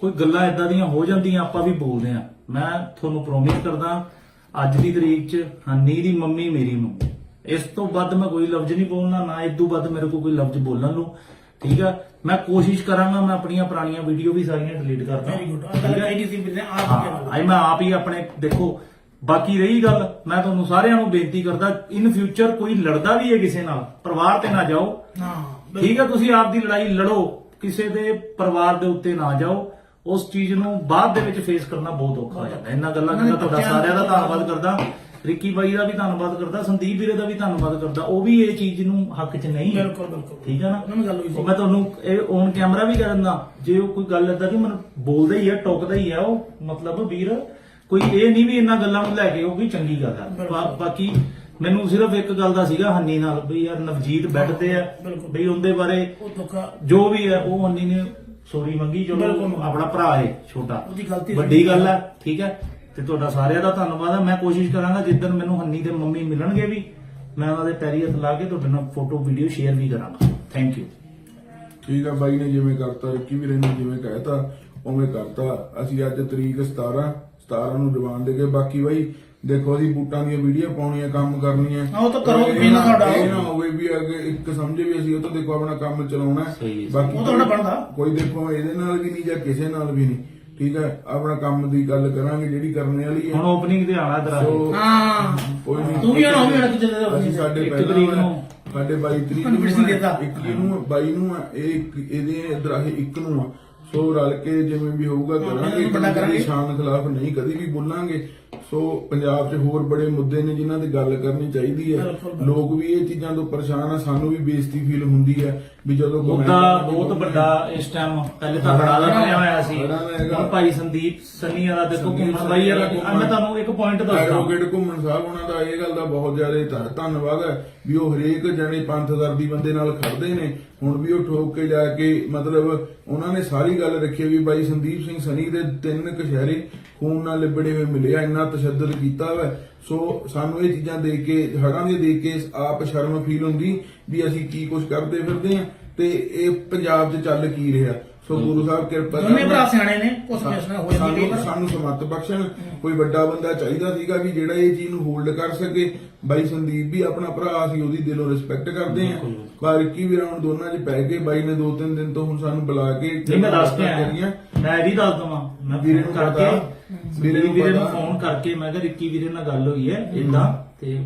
ਕੋਈ ਗੱਲਾਂ ਇਦਾਂ ਦੀਆਂ ਹੋ ਜਾਂਦੀਆਂ ਆਪਾਂ ਵੀ ਬੋਲਦੇ ਆ ਮੈਂ ਤੁਹਾਨੂੰ ਪ੍ਰੋਮਿਸ ਕਰਦਾ ਅੱਜ ਦੀ ਤਰੀਕ 'ਚ ਹਨੀ ਦੀ ਮੰਮੀ ਮੇਰੀ ਮੰਮੀ। ਇਸ ਤੋਂ ਵੱਧ ਮੈਂ ਕੋਈ ਲਫ਼ਜ਼ ਨਹੀਂ ਬੋਲਣਾ ਨਾ ਇਸ ਤੋਂ ਵੱਧ ਮੇਰੇ ਕੋਲ ਕੋਈ ਲਫ਼ਜ਼ ਬੋਲਣ ਨੂੰ। ਠੀਕ ਆ? ਮੈਂ ਕੋਸ਼ਿਸ਼ ਕਰਾਂਗਾ ਮੈਂ ਆਪਣੀਆਂ ਪੁਰਾਣੀਆਂ ਵੀਡੀਓ ਵੀ ਸਾਰੀਆਂ ਡਿਲੀਟ ਕਰਦਾ। ਵੈਰੀ ਗੁੱਡ ਸੀ ਆਪ ਆਈ ਮੈਂ ਆਪ ਹੀ ਆਪਣੇ ਦੇਖੋ ਬਾਕੀ ਰਹੀ ਗੱਲ ਮੈਂ ਤੁਹਾਨੂੰ ਸਾਰਿਆਂ ਨੂੰ ਬੇਨਤੀ ਕਰਦਾ ਇਨ ਫਿਊਚਰ ਕੋਈ ਲੜਦਾ ਵੀ ਹੈ ਕਿਸੇ ਨਾਲ ਪਰਿਵਾਰ ਤੇ ਨਾ ਜਾਓ। ਹਾਂ ਠੀਕ ਹੈ ਤੁਸੀਂ ਆਪ ਦੀ ਲੜਾਈ ਲੜੋ ਕਿਸੇ ਦੇ ਪਰਿਵਾਰ ਦੇ ਉੱਤੇ ਨਾ ਜਾਓ। ਉਸ ਚੀਜ਼ ਨੂੰ ਬਾਅਦ ਦੇ ਵਿੱਚ ਫੇਸ ਕਰਨਾ ਬਹੁਤ ਔਖਾ ਹੋ ਜਾਂਦਾ। ਇਹਨਾਂ ਗੱਲਾਂ ਕਰਦਾ ਤੁਹਾਡਾ ਸਾਰਿਆਂ ਦਾ ਧੰਨਵਾਦ ਕਰਦਾ। ਰਿੱਕੀ ਬਾਈ ਦਾ ਵੀ ਧੰਨਵਾਦ ਕਰਦਾ ਸੰਦੀਪ ਵੀਰੇ ਦਾ ਵੀ ਧੰਨਵਾਦ ਕਰਦਾ। ਉਹ ਵੀ ਇਹ ਚੀਜ਼ ਨੂੰ ਹੱਕ 'ਚ ਨਹੀਂ। ਬਿਲਕੁਲ ਬਿਲਕੁਲ। ਠੀਕ ਹੈ ਨਾ? ਉਹਨਾਂ ਨਾਲ ਗੱਲ ਹੋਈ ਸੀ। ਮੈਂ ਤੁਹਾਨੂੰ ਇਹ ਔਨ ਕੈਮਰਾ ਵੀ ਕਰਨ ਦਾ ਜੇ ਉਹ ਕੋਈ ਗੱਲ ਏਦਾਂ ਦੀ ਮੈਨੂੰ ਬੋਲਦਾ ਹੀ ਹੈ ਟੋਕਦਾ ਹੀ ਹੈ ਉਹ ਮਤਲਬ ਵੀਰ ਕੋਈ ਇਹ ਨਹੀਂ ਵੀ ਇਹਨਾਂ ਗੱਲਾਂ ਨੂੰ ਲੈ ਕੇ ਉਹ ਵੀ ਚੰਗੀ ਗੱਲ ਹੈ ਬਾਕੀ ਮੈਨੂੰ ਸਿਰਫ ਇੱਕ ਗੱਲ ਦਾ ਸੀਗਾ ਹੰਨੀ ਨਾਲ ਵੀ ਯਾਰ ਨਵਜੀਤ ਬੈੱਡ ਤੇ ਹੈ ਬਿਲਕੁਲ। ਵੀ ਉਹਦੇ ਬਾਰੇ ਜੋ ਵੀ ਹੈ ਉਹ ਹੰਨੀ ਨੇ ਸੋਰੀ ਮੰਗੀ ਜੋ ਬਿਲਕੁਲ। ਆਪਣਾ ਭਰਾ ਹੈ ਛੋਟਾ। ਉਹਦੀ ਗਲਤੀ। ਵੱਡੀ ਗੱਲ ਹੈ ਠੀਕ ਹੈ ਤੇ ਤੁਹਾਡਾ ਸਾਰਿਆਂ ਦਾ ਧੰਨਵਾਦ ਹੈ ਮੈਂ ਕੋਸ਼ਿਸ਼ ਕਰਾਂਗਾ ਜਿੱਦਣ ਮੈਨੂੰ ਹੰਨੀ ਤੇ ਮੰਮੀ ਮਿਲਣਗੇ ਵੀ ਮੈਂ ਉਹਨਾਂ ਦੇ ਪੈਰੀ ਹੱਥ ਲਾ ਕੇ ਤੁਹਾਡੇ ਨਾਲ ਫੋਟੋ ਵੀਡੀਓ ਸ਼ੇਅਰ ਵੀ ਕਰਾਂਗਾ। ਥੈਂਕ ਯੂ ਠੀਕ ਆ ਬਾਈ ਨੇ ਜਿਵੇਂ ਕਰਤਾ ਰਿੱਕੀ ਵੀਰੇ ਨੇ ਜਿਵੇਂ ਕਹਿਤਾ ਉਵੇਂ ਕਰਤਾ। ਅਸੀਂ ਅੱਜ ਤਰੀਕ 17 17 ਨੂੰ ਜਵਾਨ ਦੇ ਕੇ ਬਾਕੀ ਬਾਈ ਦੇਖੋ ਅਸੀਂ ਬੂਟਾਂ ਦੀਆਂ ਵੀਡੀਓ ਪਾਉਣੀਆਂ ਕੰਮ ਕਰਨੀਆਂ ਹਾਂ, ਉਹ ਤਾਂ ਕਰੋ, ਇਹ ਵੀ ਨਾ ਤੁਹਾਡਾ। ਇਹ ਨਾ ਹੋਵੇ ਵੀ ਅੱਗੇ ਇੱਕ ਸਮਝੇ ਵੀ ਅਸੀਂ ਉਹ ਤੋਂ ਦੇਖੋ ਆਪਣਾ ਕੰਮ ਚਲਾਉਣਾ ਹੈ। ਸਹੀ ਹੈ। ਬਾਕੀ ਉਹ ਤਾਂ ਤੁਹਾਡਾ ਬਣਦਾ। ਕੋਈ ਦੇਖੋ ਇਹਦੇ ਨਾਲ ਵੀ ਨਹੀਂ ਜਾਂ ਕਿਸੇ ਨਾਲ ਵੀ ਨਹੀਂ ਠੀਕ ਹੈ ਆਪਣਾ ਕੰਮ ਦੀ ਗੱਲ ਕਰਾਂਗੇ ਜਿਹੜੀ ਕਰਨੇ ਵਾਲੀ ਹੁਣ ਹੈ ਓਪਨਿੰਗ ਤੇ ਆਣਾ ਸੋ ਹਾਂ ਕੋਈ ਨਹੀਂ ਤੂੰ ਵੀ ਆਉਣਾ, ਉਹ ਵੀ ਆਉਣਾ, ਕਿਤੇ। ਅਸੀਂ ਸਾਡੇ ਇੱਕ ਪਹਿਲਾਂ ਤਰੀਕ ਨੂੰ। ਸਾਡੇ 22 ਤਰੀਕ ਨੂੰ ਕਿਸੇ ਨੇ ਦੇਤਾ। ਇੱਕ ਨੂੰ 22 ਨੂੰ ਆ, ਇਹ ਇੱਕ ਇਹਦੇ ਦਰਾਹੇ ਇੱਕ ਨੂੰ ਆ ਸੋ ਰਲ ਕੇ ਜਿਵੇਂ ਵੀ ਹੋਊਗਾ ਕਰਾਂਗੇ ਵੱਡਾ ਕਰਾਂਗੇ। ਸ਼ਾਨ ਖਿਲਾਫ ਨਹੀਂ ਕਦੀ ਵੀ ਬੋਲਾਂਗੇ ਸੋ ਪੰਜਾਬ 'ਚ ਹੋਰ ਬੜੇ ਮੁੱਦੇ ਨੇ ਜਿਨ੍ਹਾਂ ਦੀ ਗੱਲ ਕਰਨੀ ਚਾਹੀਦੀ ਹੈ। ਲੋਕ ਵੀ ਇਹ ਚੀਜ਼ਾਂ ਤੋਂ ਪਰੇਸ਼ਾਨ ਆ ਸਾਨੂੰ ਵੀ ਬੇਇੱਜ਼ਤੀ ਫੀਲ ਹੁੰਦੀ ਹੈ ਵੀ ਜਦੋਂ ਮੁੱਦਾ ਬਹੁਤ ਵੱਡਾ ਇਸ ਟਾਈਮ ਪਹਿਲੇ ਤਾਂ ਬੜਾ ਬਣਿਆ ਹੋਇਆ ਸੀ। ਹੁਣ ਭਾਈ ਸੰਦੀਪ ਸੰਨੀ ਵਾਲਾ ਦੇਖੋ ਘੁੰਮਣ ਸੰਨੀ ਆ ਮੈਂ ਤੁਹਾਨੂੰ ਇੱਕ ਪੁਆਇੰਟ ਦੱਸਦਾ। ਐਡਵੋਕੇਟ ਘੁੰਮਣ ਸਾਹਿਬ ਉਹਨਾਂ ਦਾ ਇਹ ਗੱਲ ਦਾ ਬਹੁਤ ਜ਼ਿਆਦਾ ਧੰਨ- ਧੰਨਵਾਦ ਹੈ ਵੀ ਉਹ ਹਰੇਕ ਜਣੇ ਪੰਥ ਦਰਦੀ ਬੰਦੇ ਨਾਲ ਖੜਦੇ ਨੇ। ਹੁਣ ਵੀ ਉਹ ਠੋਕ ਕੇ ਜਾ ਕੇ ਮਤਲਬ ਉਹਨਾਂ ਨੇ ਸਾਰੀ ਗੱਲ ਰੱਖੀ ਵੀ ਬਾਈ ਸੰਦੀਪ ਸਿੰਘ ਸਨੀ ਦੇ ਤਿੰਨ ਕਸ਼ਹਿਰੇ ਖੂਨ ਨਾਲ ਲਿਬੜੇ ਹੋਏ ਮਿਲੇ ਆ ਇੰਨਾ ਤਸ਼ੱਦਦ ਕੀਤਾ ਹੋਇਆ ਸੋ ਸਾਨੂੰ ਇਹ ਚੀਜ਼ਾਂ ਦੇਖ ਕੇ ਹੜਾਂ ਦੇ ਦੇਖ ਕੇ ਆਪ ਸ਼ਰਮ ਫੀਲ ਹੁੰਦੀ। ਵੀ ਅਸੀਂ ਕੀ ਕੁਝ ਕਰਦੇ ਫਿਰਦੇ ਆ ਤੇ ਇਹ ਪੰਜਾਬ 'ਚ ਚੱਲ ਕੀ ਰਿਹਾ। ਸੋ ਗੁਰੂ ਸਾਹਿਬ ਕਿਰਪਾ ਕਰਨ। ਭਰਾ ਸਿਆਣੇ ਨੇ ਕੁਝ ਫੈਸਲਾ ਹੋ ਜਾਂਦੀ ਕਈ ਸਾਨੂੰ ਸਮੱਤ ਬਖਸ਼ਣ ਕੋਈ ਵੱਡਾ ਬੰਦਾ ਚਾਹੀਦਾ ਸੀਗਾ ਵੀ ਜਿਹੜਾ ਇਹ ਚੀਜ਼ ਨੂੰ ਹੋਲਡ ਕਰ ਸਕੇ। ਬਾਈ ਸੰਦੀਪ ਵੀ ਆਪਣਾ ਭਰਾ ਸੀ ਉਹਦੀ ਦਿਲੋਂ ਰਿਸਪੈਕਟ ਕਰਦੇ ਆ ਪਰ ਕੀ ਵੀ ਰਾਉਣ ਦੋਨਾਂ 'ਚ ਪੈ ਕੇ ਬਾਈ ਨੇ ਦੋ ਤਿੰਨ ਦਿਨ ਤੋਂ ਹੁਣ ਸਾਨੂੰ ਬੁਲਾ ਕੇ ਮੈਂ ਦੱਸ ਕੇ। ਆਇਆ ਮੈਂ ਵੀ ਦੱਸ ਦਵਾਂ ਮੈਂ ਵੀਰੇ ਨੂੰ ਕਰਕੇ ਵੀਰੇ ਨੂੰ। ਫੋਨ ਕਰਕੇ ਮੈਂ ਕਿਹਾ ਰਿੱਕੀ ਵੀਰੇ ਨਾਲ ਗੱਲ ਹੋਈ ਹੈ ਇਦਾਂ ਤੇ